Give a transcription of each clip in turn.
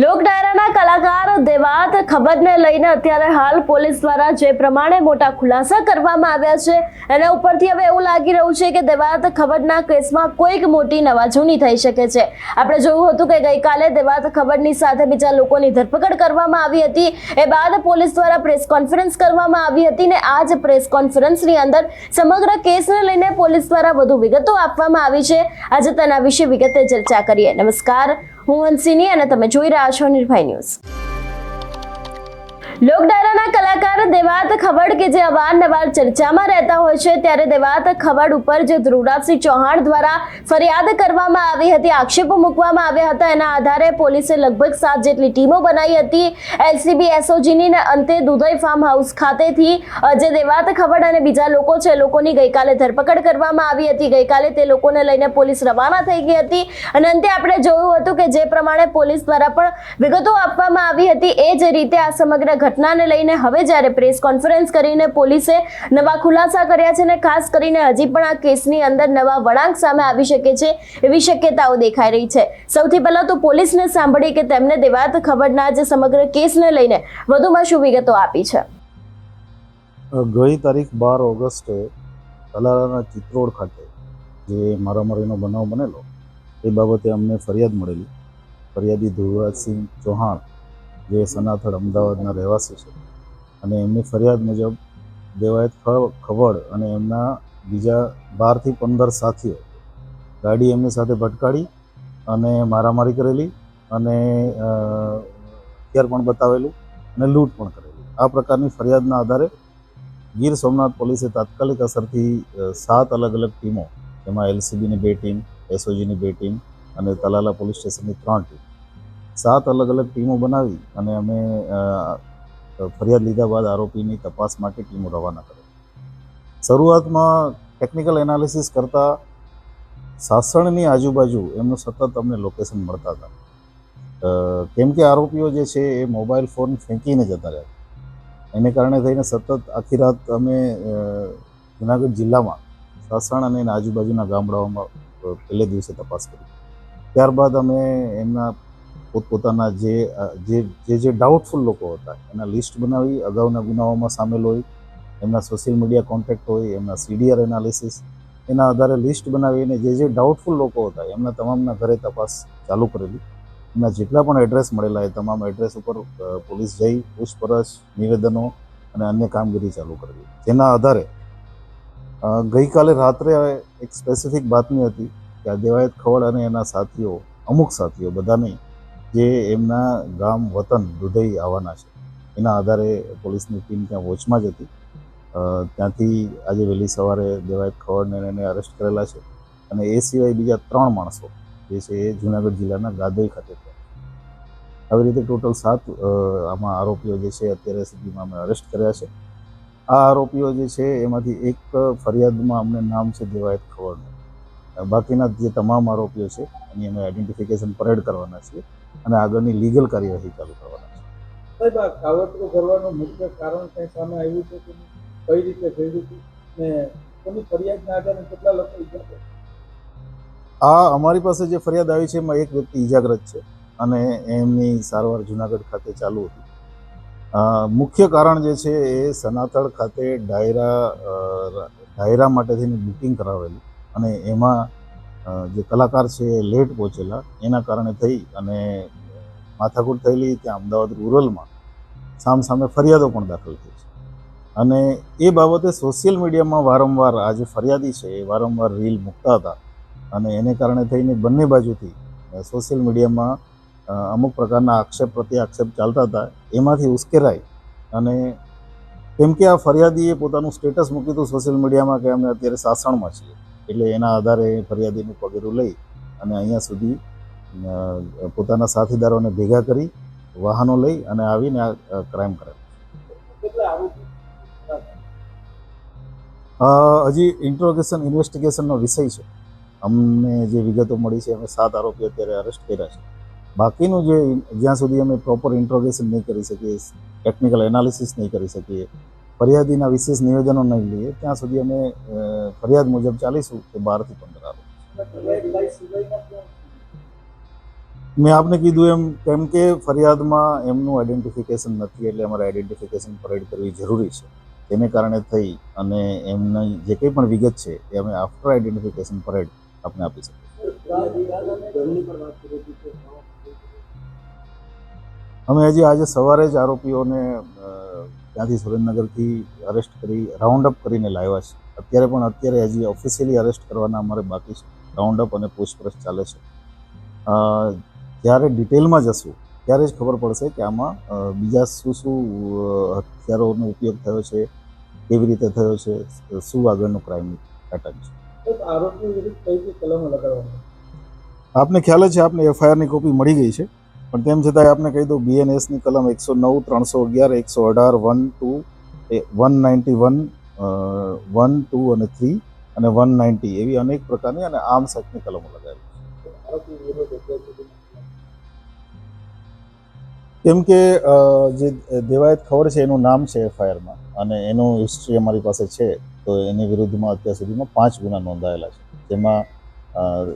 લોક ડાયરાના કલાકાર દેવાત ખબરને લઈને અત્યારે હાલ પોલીસ દ્વારા જે પ્રમાણે મોટા ખુલાસા કરવામાં આવ્યા છે, એના ઉપરથી હવે એવું લાગી રહ્યું છે કે દેવાત ખબરના કેસમાં કોઈક મોટી નવાજૂની થઈ શકે છે. આપણે જોયું હતું કે ગઈકાલે દેવાત ખબરની સાથે બીજા લોકોની ધરપકડ કરવામાં આવી હતી. એ બાદ પોલીસ દ્વારા પ્રેસ કોન્ફરન્સ કરવામાં આવી હતી ને આ જ પ્રેસ કોન્ફરન્સની અંદર સમગ્ર કેસને લઈને પોલીસ દ્વારા વધુ વિગતો આપવામાં આવી છે. આજે તેના વિશે વિગતે ચર્ચા કરીએ. નમસ્કાર. હું હંસિની અને તમે જોઈ રહ્યા છો નિર્ભય ન્યૂઝ. લોકડાયરાના કલાકાર દેવાત ખવડ કે જે અવારનવાર ચર્ચામાં રહેતા હોય છે, ત્યારે દેવાત ખવડ ઉપર જે ધ્રુવરાજસિંહ ચૌહાણ દ્વારા ફરિયાદ કરવામાં આવી હતી, આક્ષેપો મૂકવામાં આવ્યા હતા, એના આધારે પોલીસે લગભગ સાત જેટલી ટીમો બનાવી હતી. એલસીબી, એસઓજીની ને અંતે દુધઈ ફાર્મ હાઉસ ખાતેથી જે દેવાત ખવડ અને બીજા લોકો છે, લોકોની ગઈકાલે ધરપકડ કરવામાં આવી હતી. ગઈકાલે તે લોકોને લઈને પોલીસ રવાના થઈ ગઈ હતી. અને અંતે આપણે જોયું હતું જે પ્રમાણે પોલીસ દ્વારા પણ વિગતો આપવામાં આવી હતી, એ જ રીતે આ સમગ્ર ઘટનાને લઈને હવે જ્યારે પ્રેસ કોન્ફરન્સ કરીને પોલીસે નવા ખુલાસા કર્યા છે અને ખાસ કરીને હજી પણ આ કેસની અંદર નવા વળાંક સામે આવી શકે છે એવી શક્યતાઓ દેખાઈ રહી છે. સૌથી પહેલા તો પોલીસને સાંભળી કે તેમને દેવાત ખબરના જે સમગ્ર કેસને લઈને વધુમાં શું વિગતો આપી છે? ગઈ તારીખ બાર ઓગસ્ટે તલાલાના ચિત્રોડ ખાતે જે મારામારીનો બનાવ બનેલો, એ બાબતે અમને ફરિયાદ મળેલી. ફરિયાદી ધ્રુવરાજસિંહ ચૌહાણ, જે સનાથળ અમદાવાદના રહેવાસી છે અને એમની ફરિયાદ મુજબ દેવાયત ખ- ખવડ અને એમના બીજા બારથી પંદર સાથીઓ ગાડી એમની સાથે ભટકાડી અને મારામારી કરેલી અને હથિયાર પણ બતાવેલું અને લૂંટ પણ કરેલી. આ પ્રકારની ફરિયાદના આધારે ગીર સોમનાથ પોલીસે તાત્કાલિક અસરથી સાત અલગ અલગ ટીમો, એમાં એલસીબીની બે ટીમ, એસઓજીની બે ટીમ અને તલાલા પોલીસ સ્ટેશનની ત્રણ ટીમ સાત અલગ અલગ ટીમો બનાવી અને અમે ફરિયાદ લીધા બાદ આરોપીની તપાસ માટે ટીમો રવાના કરી. શરૂઆતમાં ટેકનિકલ એનાલિસિસ કરતાં સાસણની આજુબાજુ એમનું સતત અમને લોકેશન મળતા હતા. કેમ કે આરોપીઓ જે છે એ મોબાઈલ ફોન ફેંકીને જતા રહ્યા એને કારણે થઈને સતત આખી રાત અમે જુનાગઢ જિલ્લામાં સાસણ અને એના આજુબાજુના ગામડાઓમાં પહેલે દિવસે તપાસ કરી. ત્યારબાદ અમે એમના પોતપોતાના જે જે જે ડાઉટફુલ લોકો હતા, એના લિસ્ટ બનાવી, અગાઉના ગુનાઓમાં સામેલ હોય, એમના સોશિયલ મીડિયા કોન્ટેક્ટ હોય, એમના સીડીઆર એનાલિસિસ એના આધારે લિસ્ટ બનાવીને જે જે ડાઉટફુલ લોકો હતા, એમના તમામના ઘરે તપાસ ચાલુ કરેલી. એમના જેટલા પણ એડ્રેસ મળેલા એ તમામ એડ્રેસ ઉપર પોલીસ જઈ, પૂછપરછ, નિવેદનો અને અન્ય કામગીરી ચાલુ કરેલી. જેના આધારે ગઈકાલે રાત્રે એક સ્પેસિફિક બાતમી હતી કે આ દેવાયત ખવડ અને એના સાથીઓ, અમુક સાથીઓ બધા નહીં જે એમના ગામ વતન દુધઈ આવવાના છે. એના આધારે પોલીસની ટીમ ત્યાં વોચમાં જ હતી. ત્યાંથી આજે વહેલી સવારે દેવાયત ખવડને એને અરેસ્ટ કરેલા છે અને એ સિવાય બીજા ત્રણ માણસો જે છે એ જુનાગઢ જિલ્લાના ગાદોઈ ખાતે આવી રીતે ટોટલ સાત આમાં આરોપીઓ જે છે અત્યારે સુધીમાં અમે અરેસ્ટ કર્યા છે. આ આરોપીઓ જે છે એમાંથી એક ફરિયાદમાં અમને નામ છે દેવાયત ખવડનું બાકીના જે તમામ આરોપીઓ છે એની અમે આઈડેન્ટિફિકેશન પરેડ કરવાના છીએ અને આગળની લીગલ કાર્યવાહી ચાલુ કરવાના છે સાહેબ આ કાવતરું કરવાનું મુખ્ય કારણ કંઈ સામે આવ્યું છે કે કઈ રીતે થયું હતું ને કોની ફરિયાદના આધારે કેટલા લોકો ઈજા આ અમારી પાસે જે ફરિયાદ આવી છે એમાં એક વ્યક્તિ ઈજાગ્રસ્ત છે અને એમની સારવાર જુનાગઢ ખાતે ચાલુ હતી. મુખ્ય કારણ જે છે એ સનાતળ ખાતે ડાયરા ડાયરા માટે થઈને બુકિંગ કરાવેલું. અને એમાં જે કલાકાર છે એ લેટ પહોંચેલા, એના કારણે થઈ અને માથાકૂટ થયેલી ત્યાં અમદાવાદ રૂરલમાં સામ સામે ફરિયાદો પણ દાખલ થઈ છે. અને એ બાબતે સોશિયલ મીડિયામાં વારંવાર આ જે ફરિયાદી છે એ વારંવાર રીલ મૂકતા હતા અને એને કારણે થઈને બંને બાજુથી સોશિયલ મીડિયામાં અમુક પ્રકારના આક્ષેપ પ્રત્યે આક્ષેપ ચાલતા હતા, એમાંથી ઉશ્કેરાઈ અને કેમ કે આ ફરિયાદીએ પોતાનું સ્ટેટસ મૂક્યું હતું સોશિયલ મીડિયામાં કે અમે અત્યારે સાસણમાં છીએ. એટલે એના આધારે ફરિયાદીનું પગેરું લઈ અને અહીંયા સુધી પોતાના સાથીદારોને ભેગા કરી વાહનો લઈ અને આવીને આ ક્રાઇમ કરે કેટલા આરોપી અ, હજી ઇન્ટ્રોગેશન ઇન્વેસ્ટિગેશનનો વિષય છે. અમને જે વિગતો મળી છે અમે સાત આરોપી અત્યારે અરેસ્ટ કર્યા છે. બાકીનું જે જ્યાં સુધી અમે પ્રોપર ઇન્ટ્રોગેશન નહીં કરી શકીએ ટેકનિકલ એનાલિસિસ નહીં કરી શકીએ ફરિયાદીના વિશેષ નિવેદનો નહીં લઈએ, ત્યાં સુધી અમે ફરિયાદ મુજબ ચાલીશું કે બારથી પંદર કોણ? મેં આપને કીધું એમ, કેમ કે ફરિયાદમાં એમનું આઈડેન્ટિફિકેશન નથી એટલે અમારે આઈડેન્ટિફિકેશન પરેડ કરવી જરૂરી છે તેને કારણે થઈ અને એમની જે કંઈ પણ વિગત છે એ અમે આફ્ટર આઈડેન્ટિફિકેશન પરેડ આપને આપી શકીએ અમે હજી આજે સવારે જ આરોપીઓને ત્યાંથી સુરેન્દ્રનગરથી અરેસ્ટ કરી રાઉન્ડ અપ કરીને લાવ્યા છે. અત્યારે પણ અત્યારે હજી ઓફિશિયલી અરેસ્ટ કરવાના અમારે બાકી છે. રાઉન્ડ અપ અને પૂછપરછ ચાલે છે. જ્યારે ડિટેલમાં જશું ત્યારે જ ખબર પડશે કે આમાં બીજા શું શું હથિયારોનો ઉપયોગ થયો છે કેવી રીતે થયો છે શું આગળનું ક્રાઇમ પેટર્ન છે. આપને ખ્યાલ છે આપને એફઆઈઆરની કોપી મળી ગઈ છે. પણ તેમ છતાંય આપને કહી દઉં બીએનએસની કલમ એકસો નવ, ત્રણસો અગિયાર, એકસો અઢાર one two one ninety one one two અને થ્રી અને વન નાઇન્ટી એવી અનેક પ્રકારની અને આર્મ્સ એક્ટની કલમો લગાવેલી કેમ કે જે દેવાયત ખબર છે એનું નામ છે એફઆઈઆરમાં અને એનું હિસ્ટ્રી અમારી પાસે છે, તો એની વિરુદ્ધમાં અત્યાર સુધીમાં પાંચ ગુના નોંધાયેલા છે. જેમાં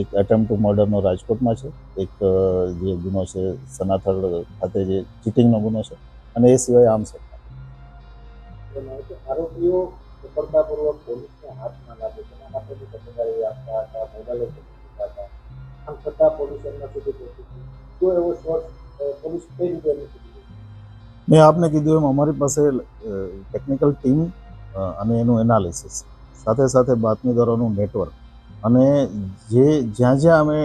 એક એટેમ્પ ટુ મર્ડરનો રાજકોટમાં છે. એક જે ગુનો છે સનાથળ ખાતે જે ચીટિંગનો ગુનો છે અને એ સિવાય આમ છે. આરોપીઓ સફળતાપૂર્વક પોલીસને હાથ લાગે તેના માટેની તકેદારી આપતા હતા મોબાઈલો હતા. આમ છતાં પોલીસ એમના સુધી પહોંચી હતી એવો સોર્સ પોલીસ કઈ રીતે એમની મેં આપને કીધું એમ અમારી પાસે ટેકનિકલ ટીમ અને એનું એનાલિસિસ સાથે સાથે બાતમીદારોનું નેટવર્ક અને જે જ્યાં જ્યાં અમે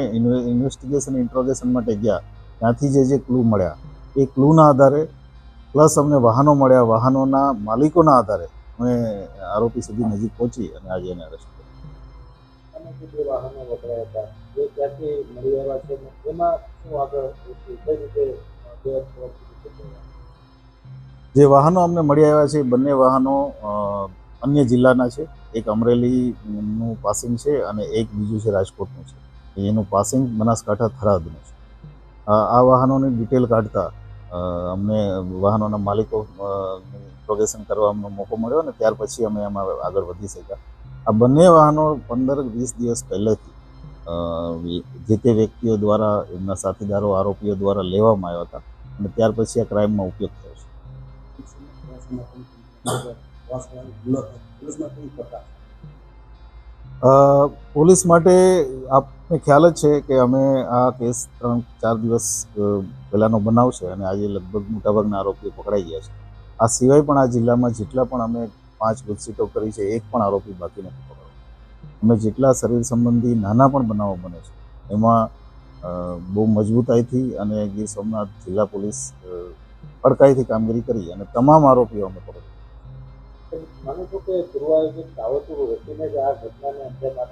ઇન્વેસ્ટિગેશન ઇન્ટ્રોગેશન માટે ગયા ત્યાંથી જે જે ક્લુ મળ્યા એ ક્લુના આધારે પ્લસ અમને વાહનો મળ્યા વાહનોના માલિકોના આધારે અમે આરોપી સુધી નજીક પહોંચી અને આજે એને અરેસ્ટ કર્યો. જે વાહનો અમને મળી આવ્યા છે એ બંને વાહનો અન્ય જિલ્લાના છે. એક અમરેલીનું પાસિંગ છે અને એક બીજું છે રાજકોટનું છે. એનું પાસિંગ બનાસકાંઠા થરાદનું છે. આ વાહનોની ડિટેલ કાઢતા અમને વાહનોના માલિકો પ્રોગેશન કરવા અમને મોકો મળ્યો અને ત્યાર પછી અમે એમાં આગળ વધી શક્યા. આ બંને વાહનો પંદર વીસ દિવસ પહેલેથી જે તે વ્યક્તિઓ દ્વારા, એમના સાથીદારો, આરોપીઓ દ્વારા લેવામાં આવ્યા હતા અને ત્યાર પછી આ ક્રાઇમમાં ઉપયોગ થયો છે. પોલીસ માટે આપને ખ્યાલ જ છે કે અમે આ કેસ ત્રણ, ચાર દિવસ પહેલાંનો બનાવ છે અને આજે લગભગ મોટાભાગના આરોપીઓ પકડાઈ ગયા છે. આ સિવાય પણ આ જિલ્લામાં જેટલા પણ અમે પાંચ ગુજસીટો કરી છે, એક પણ આરોપી બાકી નથી પકડ્યો. અમે જેટલા શરીર સંબંધી નાના પણ બનાવો બને છે, એમાં બહુ મજબૂતાઈથી અને ગીર સોમનાથ જિલ્લા પોલીસ અડકાઈથી કામગીરી કરી અને તમામ આરોપીઓ અમે પકડી માનું છું કે પૂર્વાયોજિત કાવતરું રચીને જ આ ઘટનાને અંજામ.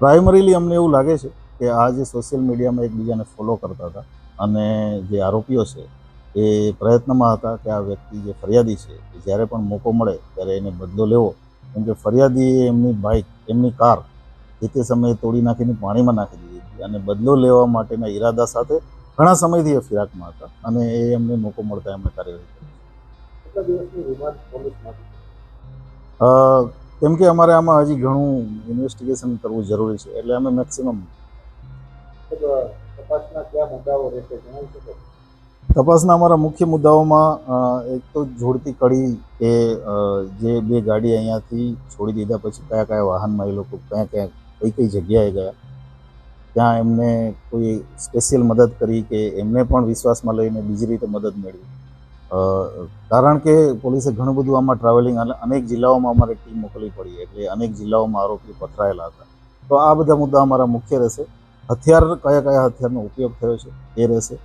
પ્રાઇમરીલી અમને એવું લાગે છે કે આ જે સોશિયલ મીડિયામાં એકબીજાને ફોલો કરતા હતા અને જે આરોપીઓ છે એ પ્રયત્નમાં હતા કે આ વ્યક્તિ જે ફરિયાદી છે એ જ્યારે પણ મોકો મળે ત્યારે એને બદલો લેવો કેમ કે ફરિયાદીએ એમની બાઇક, એમની કાર જે તે સમયે તોડી નાખીને પાણીમાં નાખી દીધી હતી અને બદલો લેવા માટેના ઈરાદા સાથે ઘણા સમયથી એ ફિરાકમાં હતા અને એ એમને મોકો મળતા એમણે કાર્યવાહી કરી કેટલા દિવસની રિમાન્ડ પોલીસમાંથી કેમ કે અમારે આમાં હજી ઘણું ઇન્વેસ્ટિગેશન કરવું જરૂરી છે એટલે અમે મેક્સિમમ તપાસના કયા મુદ્દાઓ રહેશે જણાવી શકો? તપાસના અમારા મુખ્ય મુદ્દાઓમાં એક તો જોડતી કડી કે જે બે ગાડી અહીંયાથી છોડી દીધા પછી કયા કયા વાહનમાં એ લોકો કયા કયા કઈ કઈ જગ્યાએ ગયા. ત્યાં એમને કોઈ સ્પેશિયલ મદદ કરી કે એમને પણ વિશ્વાસમાં લઈને બીજી રીતે મદદ મેળવી. કારણ કે પોલીસે ઘણું બધું આમાં ટ્રાવેલિંગ અને અનેક જિલ્લાઓમાં અમારે ટીમ મોકલવી પડી એટલે અનેક જિલ્લાઓમાં આરોપી પથરાયેલા હતા. તો આ બધા મુદ્દા અમારા મુખ્ય રહેશે. હથિયાર, કયા કયા હથિયારનો ઉપયોગ થયો છે એ રહેશે.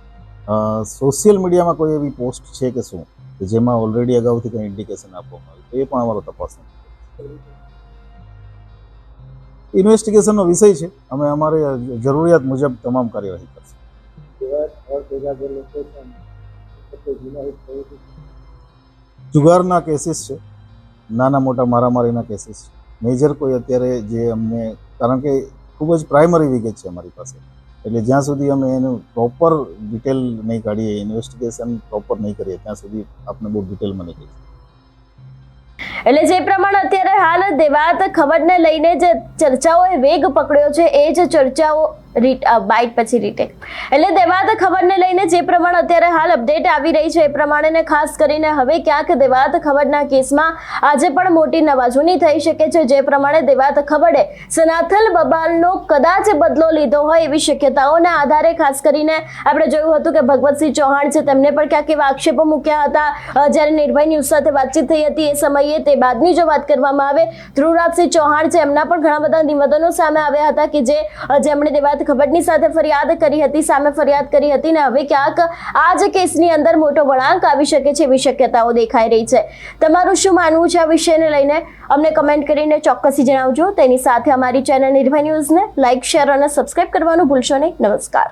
સોશિયલ મીડિયામાં કોઈ એવી પોસ્ટ છે કે શું? કે જેમાં ઓલરેડી અગાઉથી કંઈ ઇન્ડિકેશન આપવામાં આવ્યું એ પણ અમારો તપાસ ઇન્વેસ્ટિગેશનનો વિષય છે. અમે અમારે જરૂરિયાત મુજબ તમામ કાર્યવાહી કરશું. જુગારના કેસીસ છે. નાના મોટા મારામારીના કેસીસ છે. મેજર કોઈ અત્યારે જે અમને, કારણ કે ખૂબ જ પ્રાઇમરી વિગત છે અમારી પાસે. એટલે જ્યાં સુધી અમે એનું પ્રોપર ડિટેલ નહીં કાઢીએ ઇન્વેસ્ટિગેશન પ્રોપર નહીં કરીએ, ત્યાં સુધી આપણે બહુ ડિટેલમાં નહીં કહીએ એટલે જે પ્રમાણે અત્યારે હાલ દેવાત ખબરને લઈને જે ચર્ચાઓએ વેગ પકડ્યો છે, એ જ ચર્ચાઓ રીટ બાઇટ પછી રીટેક એટલે દેવાત ખબરને લઈને જે પ્રમાણે અત્યારે હાલ અપડેટ આવી રહી છે એ પ્રમાણેને ખાસ કરીને હવે ક્યાંક દેવાત ખબરના કેસમાં આજે પણ મોટી નવાજૂની થઈ શકે છે. જે પ્રમાણે દેવાત ખબરે સનાથલ બબાલનો કદાચ બદલો લીધો હોય એવી શક્યતાઓના આધારે ખાસ કરીને આપણે જોયું હતું કે ભગવતસિંહ ચૌહાણ છે તેમને પણ ક્યાંક એવા આક્ષેપો મૂક્યા હતા. જ્યારે નિર્ભય ન્યૂઝ સાથે વાતચીત થઈ હતી એ સમયે તે બાદની જો વાત કરવામાં આવે ધ્રુવરાજસિંહ ચૌહાણ છે એમના પણ ઘણા બધા નિવેદનો સામે આવ્યા હતા કે જે જેમણે દેવાત ખબરની સાથે ફરિયાદ કરી હતી, સામે ફરિયાદ કરી હતી ને હવે ક્યાંક આ જ કેસની અંદર મોટો વળાંક આવી શકે છે એવી શક્યતાઓ દેખાઈ રહી છે. તમારું શું માનવું છે આ વિષયને લઈને? અમને કમેન્ટ કરીને ચોક્કસથી જણાવજો. તેની સાથે અમારી ચેનલ નિર્ભય ન્યૂઝને લાઇક શેર અને સબસ્ક્રાઇબ કરવાનું ભૂલશો નહીં. નમસ્કાર.